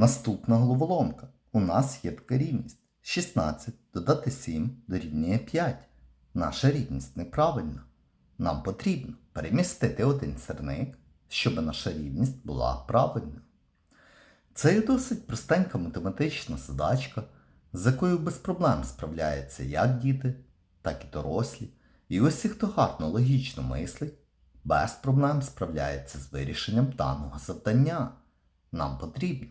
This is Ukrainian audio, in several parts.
Наступна головоломка. У нас є така рівність. 16 додати 7 дорівнює 5. Наша рівність неправильна. Нам потрібно перемістити один сірник, щоб наша рівність була правильною. Це досить простенька математична задачка, з якою без проблем справляються як діти, так і дорослі. І усі, хто гарно логічно мислить, без проблем справляється з вирішенням даного завдання. Нам потрібно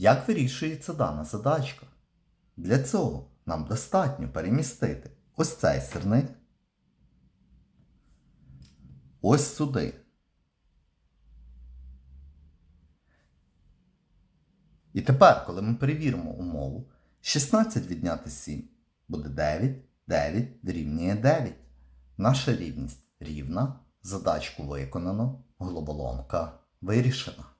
Як вирішується дана задачка? Для цього нам достатньо перемістити ось цей сирник ось сюди. І тепер, коли ми перевіримо умову, 16 відняти 7 буде 9, 9 дорівнює 9. Наша рівність рівна, задачку виконано, головоломка вирішена.